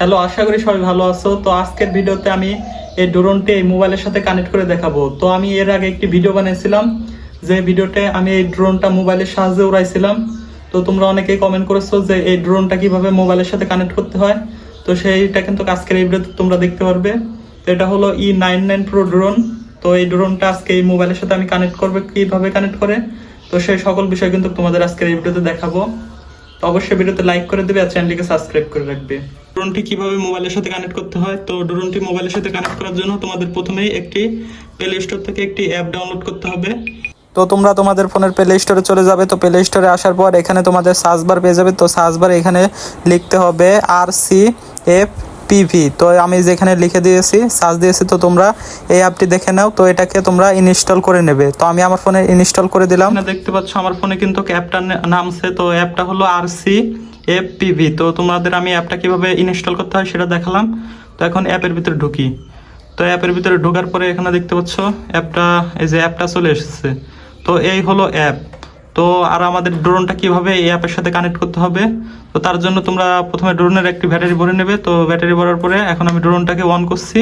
Hello, আশা করি সবাই ভালো আছো। তো আজকের ভিডিওতে আমি এই ড্রোনটি এই মোবাইলের সাথে কানেক্ট করে দেখাবো। তো আমি এর আগে একটি ভিডিও বানিয়েছিলাম, যে ভিডিওতে আমি এই ড্রোনটা মোবাইলের সাহায্যে উড়াইছিলাম। তো তোমরা অনেকেই কমেন্ট করেছ যে এই ড্রোনটা কীভাবে মোবাইলের সাথে কানেক্ট করতে হয়। তো সেইটা কিন্তু আজকের এই ভিডিওতে তোমরা দেখতে পারবে। তো এটা হলো E nine nine pro drone. তো এই ড্রোনটা আজকে এই মোবাইলের সাথে আমি কানেক্ট করবে কীভাবে কানেক্ট করে। তো সেই সকল বিষয় কিন্তু তোমাদের আজকের এই ভিডিওতে দেখাবো। তো অবশ্যই ভিডিওতে লাইক করে দেবে আর চ্যানেলটিকে সাবস্ক্রাইব করে রাখবে। ড্রোনটি কীভাবে মোবাইলের সাথে কানেক্ট করতে হয়? তো ড্রোনটি মোবাইলের সাথে কানেক্ট করার জন্য তোমাদের প্রথমেই একটি প্লে স্টোর থেকে একটি অ্যাপ ডাউনলোড করতে হবে। তো তোমরা তোমাদের ফোনের প্লে স্টোরে চলে যাবে। তো প্লে স্টোরে আসার পর এখানে তোমাদের সার্চ বার পেয়ে যাবে। তো সার্চ বার এখানে লিখতে হবে আর সি এফ পিভি তো আমি যেখানে লিখে দিয়েছি সার্চ দিয়েছি তো তোমরা এই অ্যাপটি দেখে নাও। তো এটাকে তোমরা ইনস্টল করে নেবে। তো আমি আমার ফোনে ইনস্টল করে দিলাম। দেখতে পাচ্ছ আমার ফোনে কিন্তু অ্যাপটার নামছে। তো অ্যাপটা হলো আর সি এফ পিভি তো তোমাদের আমি অ্যাপটা কীভাবে ইনস্টল করতে হয় সেটা দেখালাম। তো এখন অ্যাপের ভিতরে ঢুকি। তো অ্যাপের ভিতরে ঢোকার পরে এখানে দেখতে পাচ্ছ অ্যাপটা এই যে অ্যাপটা চলে এসেছে। তো এই হলো অ্যাপ তো আর আমাদের ড্রোনটা কীভাবে এই অ্যাপের সাথে কানেক্ট করতে হবে? তো তার জন্য তোমরা প্রথমে ড্রোনের একটি ব্যাটারি ভরে নেবে। তো ব্যাটারি ভরার পরে এখন আমি ড্রোনটাকে অন করছি।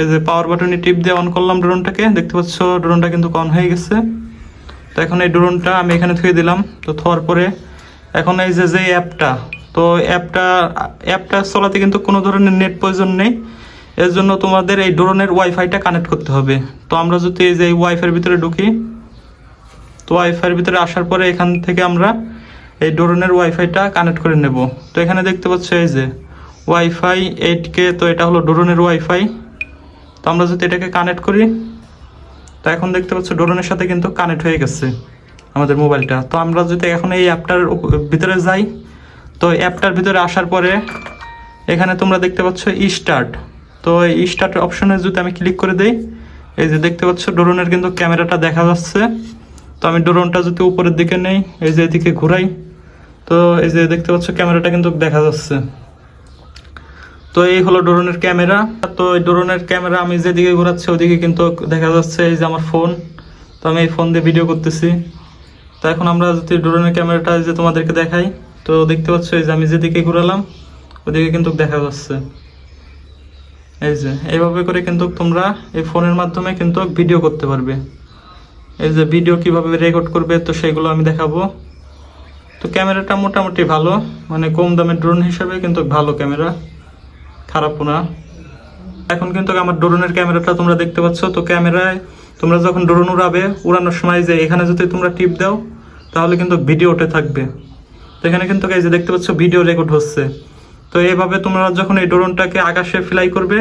এই যে পাওয়ার বাটনে টিপ দিয়ে অন করলাম ড্রোনটাকে দেখতে পাচ্ছ ড্রোনটা কিন্তু অন হয়ে গেছে। তো এখন এই ড্রোনটা আমি এখানে থুয়ে দিলাম। তো থোয়ার পরে এখন এই যে যে অ্যাপটা, তো অ্যাপটা অ্যাপটা চলাতে কিন্তু কোনো ধরনের নেট প্রয়োজন নেই। এর জন্য তোমাদের এই ড্রোনের ওয়াইফাইটা কানেক্ট করতে হবে। তো আমরা যদি এই যে ওয়াইফাইয়ের ভিতরে ঢুকি, তো ওয়াইফাইয়ের ভিতরে আসার পরে এখান থেকে আমরা এই ড্রোনের ওয়াইফাইটা কানেক্ট করে নেব। তো এখানে দেখতে পাচ্ছ এই যে, ওয়াইফাই এইট কে তো এটা হলো ড্রোনের ওয়াইফাই। তো আমরা যদি এটাকে কানেক্ট করি, তো এখন দেখতে পাচ্ছ ড্রোনের সাথে কিন্তু কানেক্ট হয়ে গেছে। আমাদের মোবাইলটা। তো আমরা যদি এখন এই অ্যাপটার ভিতরে যাই, তো অ্যাপটার ভিতরে আসার পরে এখানে তোমরা দেখতে পাচ্ছ স্টার্ট তো এই স্টার্ট অপশনে যদি আমি ক্লিক করে দেই, এই যে দেখতে পাচ্ছ ড্রোনের কিন্তু ক্যামেরাটা দেখা যাচ্ছে। তো আমি ড্রোনটা যদি উপরের দিকে নেই, এই যে এদিকে ঘুরাই, তো এই যে দেখতে পাচ্ছ ক্যামেরাটা কিন্তু দেখা যাচ্ছে। তো এই হলো ড্রোনের ক্যামেরা। তো এই ড্রোনের ক্যামেরা আমি যেদিকে ঘোরাচ্ছি, ওদিকে কিন্তু দেখা যাচ্ছে এই যে আমার ফোন তো আমি এই ফোন দিয়ে ভিডিও করতেছি। তো এখন আমরা যদি ড্রোনের ক্যামেরাটা যে তোমাদেরকে দেখাই, তো দেখতে পাচ্ছ এই যে আমি যেদিকে ঘুরালাম, ওদিকে কিন্তু দেখা যাচ্ছে। এই যে, এইভাবে করে কিন্তু তোমরা এই ফোনের মাধ্যমে কিন্তু ভিডিও করতে পারবে। এই যে ভিডিও কীভাবে রেকর্ড করবে, তো সেগুলো আমি দেখাবো। তো ক্যামেরাটা মোটামুটি ভালো মানে কম দামের ড্রোন হিসেবে কিন্তু ভালো ক্যামেরা, খারাপও না। এখন কিন্তু আমার ড্রোনের ক্যামেরাটা তোমরা দেখতে পাচ্ছ, তো ক্যামেরায় তোমরা যখন ড্রোন উড়াবে, উড়ানোর সময় যে এখানে যদি তোমরা টিপ দাও, তাহলে কিন্তু ভিডিও উঠে থাকবে। তো এখানে কিন্তু এই যে দেখতে পাচ্ছ, ভিডিও রেকর্ড হচ্ছে। তো এইভাবে তোমরা যখন এই ড্রোনটাকে আকাশে ফ্লাই করবে,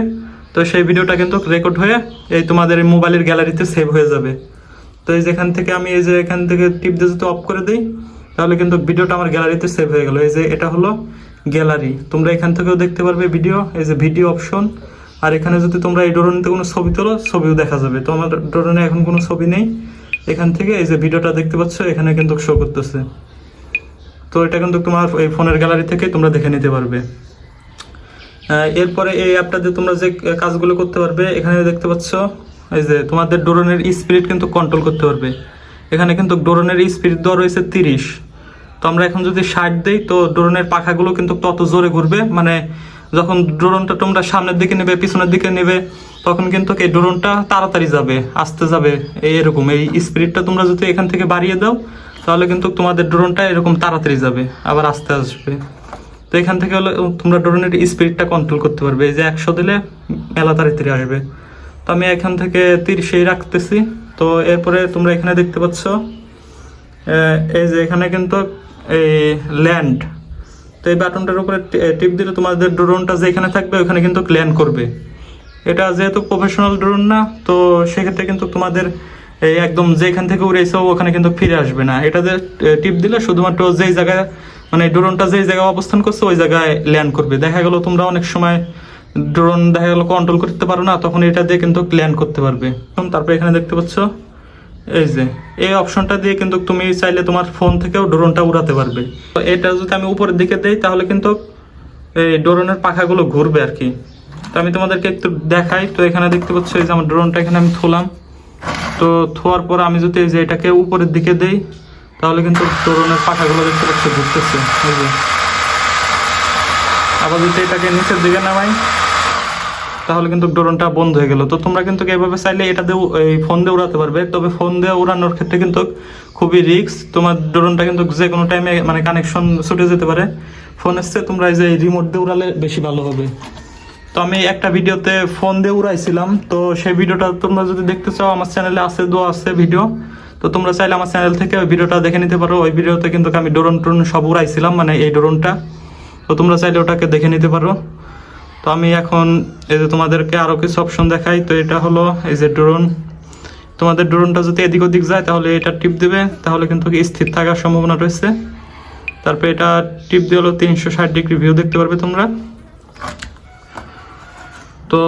তো সেই ভিডিওটা কিন্তু রেকর্ড হয়ে এই তোমাদের মোবাইলের গ্যালারিতে সেভ হয়ে যাবে। তো এই যে এখান থেকে আমি এই যে এখান থেকে টিপ দিয়ে যদি অফ করে দিই, তাহলে কিন্তু ভিডিওটা আমার গ্যালারিতে সেভ হয়ে গেল। এই যে এটা হলো গ্যালারি তোমরা এখান থেকেও দেখতে পারবে ভিডিও এই যে ভিডিও অপশন আর এখানে যদি তোমরা এই ড্রোনতে কোনো ছবি তোলো, ছবিও দেখা যাবে। তো আমার ড্রোনে এখন কোনো ছবি নেই। এখান থেকে এই যে ভিডিওটা দেখতে পাচ্ছ, এখানে কিন্তু শো করতেছে। তো এটা কিন্তু তোমার এই ফোনের গ্যালারি থেকে তোমরা দেখে নিতে পারবে। এরপরে এই অ্যাপটাতে তোমরা যে কাজগুলো করতে পারবে, এখানে দেখতে পাচ্ছ, এই যে তোমাদের ড্রোনের স্পিড কিন্তু কন্ট্রোল করতে পারবে। এখানে কিন্তু ড্রোনের স্পিড দেওয়া রয়েছে তিরিশ। তো আমরা এখন যদি ষাট দিই, তো ড্রোনের পাখাগুলো কিন্তু তত জোরে ঘুরবে। মানে যখন ড্রোনটা তোমরা সামনের দিকে নেবে, পিছনের দিকে নেবে, তখন কিন্তু এই ড্রোনটা তাড়াতাড়ি যাবে, আসতে যাবে। এই এরকম, এই স্পিডটা তোমরা যদি এখান থেকে বাড়িয়ে দাও, তাহলে কিন্তু তোমাদের ড্রোনটা এরকম তাড়াতাড়ি যাবে, আবার আস্তে আসবে। তো এখান থেকে হলে, তোমরা ড্রোনের স্পিডটা কন্ট্রোল করতে পারবে, এই যে একশো দিলে মেলা তাড়াতাড়ি আসবে। তো আমি এখান থেকে তিরিশেই রাখতেছি। তো এরপরে তোমরা এখানে দেখতে পাচ্ছ এই যে এখানে কিন্তু এই ল্যান্ড তো এই বাটনটার উপরে টিপ দিলে তোমাদের ড্রোনটা যেখানে থাকবে, ওখানে কিন্তু ল্যান্ড করবে। এটা যেহেতু প্রফেশনাল ড্রোন না, তো সেক্ষেত্রে কিন্তু তোমাদের এই একদম যেখান থেকে উড়েছো, ওখানে কিন্তু ফিরে আসবে না। এটাতে টিপ দিলে শুধুমাত্র যেই জায়গায় মানে ড্রোনটা যেই জায়গায় অবস্থান করছে, ওই জায়গায় ল্যান্ড করবে। দেখা গেল তোমরা অনেক সময় ড্রোন দেখা গেলো কন্ট্রোল করতে পারো না, তখন এটা দিয়ে কিন্তু ল্যান্ড করতে পারবে। তারপরে এখানে দেখতে পাচ্ছ এই যে, এই অপশনটা দিয়ে কিন্তু তুমি চাইলে তোমার ফোন থেকেও ড্রোনটা উড়াতে পারবে। তো এটা যদি আমি উপরের দিকে দেই, তাহলে কিন্তু এই ড্রোনের পাখাগুলো ঘুরবে আর কি। তো আমি তোমাদেরকে একটু দেখাই। তো এখানে দেখতে পাচ্ছ, এই যে আমার ড্রোনটা এখানে আমি থুলাম। তো থোয়ার পর আমি যদি এই যে এটাকে উপরের দিকে দেই, তাহলে কিন্তু ড্রোনের পাখাগুলো দেখতে পাচ্ছ, ঘুরতেছে। আবার যদি এটাকে নিচের দিকে নামাই তাহলে কিন্তু ড্রোনটা বন্ধ হয়ে গেল। তো তোমরা কিন্তু এভাবে চাইলে এটা দিয়ে এই ফোন দিয়ে উড়াতে পারবে। তবে ফোন দিয়ে উড়ানোর ক্ষেত্রে কিন্তু খুবই রিস্ক তোমার ড্রোনটা কিন্তু যে কোনো টাইমে মানে কানেকশন ছুটে যেতে পারে। ফোন এসছে, তোমরা এই যে রিমোট দিয়ে উড়ালে বেশি ভালো হবে। তো আমি একটা ভিডিওতে ফোন দিয়ে উড়াইছিলাম। তো সেই ভিডিওটা তোমরা যদি দেখতে চাও, আমার চ্যানেলে আছে দো আছে ভিডিও তো তোমরা চাইলে আমার চ্যানেল থেকে ওই ভিডিওটা দেখে নিতে পারো। ওই ভিডিওতে কিন্তু আমি ড্রোন টোন সব উড়াইছিলাম মানে এই ড্রোনটা। তো তোমরা চাইলে ওটাকে দেখে নিতে পারো। তো আমি এখন এই যে তোমাদেরকে আরও কিছু অপশন দেখাই, তো এটা হলো এই যে ড্রোন তোমাদের ড্রোনটা যদি এদিক ওদিক যায়, তাহলে এটা টিপ দেবে, তাহলে কিন্তু স্থির থাকার সম্ভাবনা রয়েছে। তারপরে এটা টিপ দিয়ে হলো তিনশো ষাট ডিগ্রি ভিউ দেখতে পারবে তোমরা। তো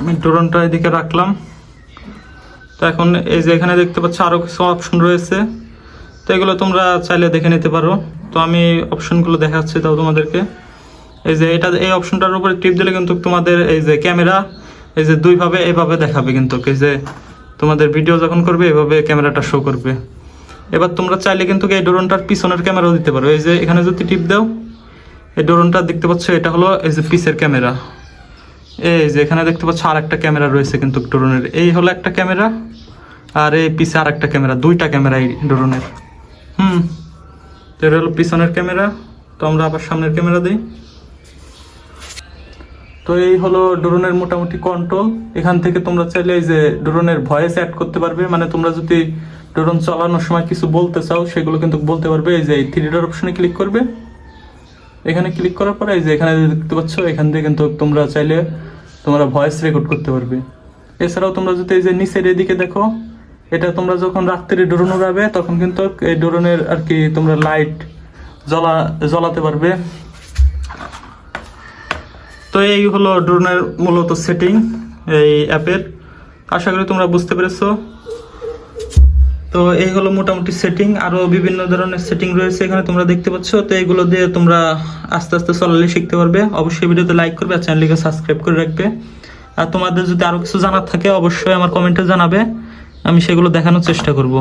আমি ড্রোনটা এদিকে রাখলাম। তো এখন এই যে এখানে দেখতে পাচ্ছ আরও কিছু অপশন রয়েছে। তো এগুলো তোমরা চাইলে দেখে নিতে পারো। তো আমি অপশনগুলো দেখাচ্ছি তাও তোমাদেরকে। এই যে এটা, এই অপশনটার উপরে টিপ দিলে কিন্তু তোমাদের এই যে ক্যামেরা, এই যে দুইভাবে এইভাবে দেখাবে কিন্তু। এই যে তোমাদের ভিডিও যখন করবে এইভাবে ক্যামেরাটা শো করবে। এবার তোমরা চাইলে কিন্তু এই ড্রোনটার পিছনের ক্যামেরাও দিতে পারো। এই যে এখানে যদি টিপ দাও, এই ড্রোনটা দেখতে পাচ্ছ, এটা হলো এই যে পিসের ক্যামেরা। এই যে এখানে দেখতে পাচ্ছ আর একটা ক্যামেরা রয়েছে কিন্তু ড্রোনের। এই হলো একটা ক্যামেরা, আর এই পিছে আর একটা ক্যামেরা, দুইটা ক্যামেরা এই ড্রোনের। হুম, এটা হলো পিছনের ক্যামেরা। তো আমরা আবার সামনের ক্যামেরা দিই। তো এই হলো ড্রোনের মোটামুটি কন্ট্রোল এখান থেকে তোমরা চাইলে এই যে ড্রোনের ভয়েস অ্যাড করতে পারবে। মানে তোমরা যদি ড্রোন চালানোর সময় কিছু বলতে চাও, সেগুলো কিন্তু বলতে পারবে। এই যে এই থ্রি ডট অপশনে ক্লিক করবে। এখানে ক্লিক করার পরে এই যে এখানে দেখতে পাচ্ছ, এখান থেকে কিন্তু তোমরা চাইলে তোমরা ভয়েস রেকর্ড করতে পারবে। এছাড়াও তোমরা যদি এই যে নিচের এদিকে দেখো, এটা তোমরা যখন রাত্রে ড্রোন উড়াবে, তখন কিন্তু এই ড্রোনের আর কি তোমরা লাইট জ্বলা জ্বলাতে পারবে। তো এই হলো ড্রোনের মূলত সেটিং এই অ্যাপের। আশা করি তোমরা বুঝতে পেরেছ। তো এই হলো মোটামুটি সেটিং আরও বিভিন্ন ধরনের সেটিং রয়েছে এখানে তোমরা দেখতে পাচ্ছ। তো এগুলো দিয়ে তোমরা আস্তে আস্তে চলালে শিখতে পারবে। অবশ্যই ভিডিওতে লাইক করবে আর চ্যানেলটিকে সাবস্ক্রাইব করে রাখবে। আর তোমাদের যদি আরও কিছু জানার থাকে, অবশ্যই আমার কমেন্টে জানাবে। আমি সেগুলো দেখানোর চেষ্টা করব।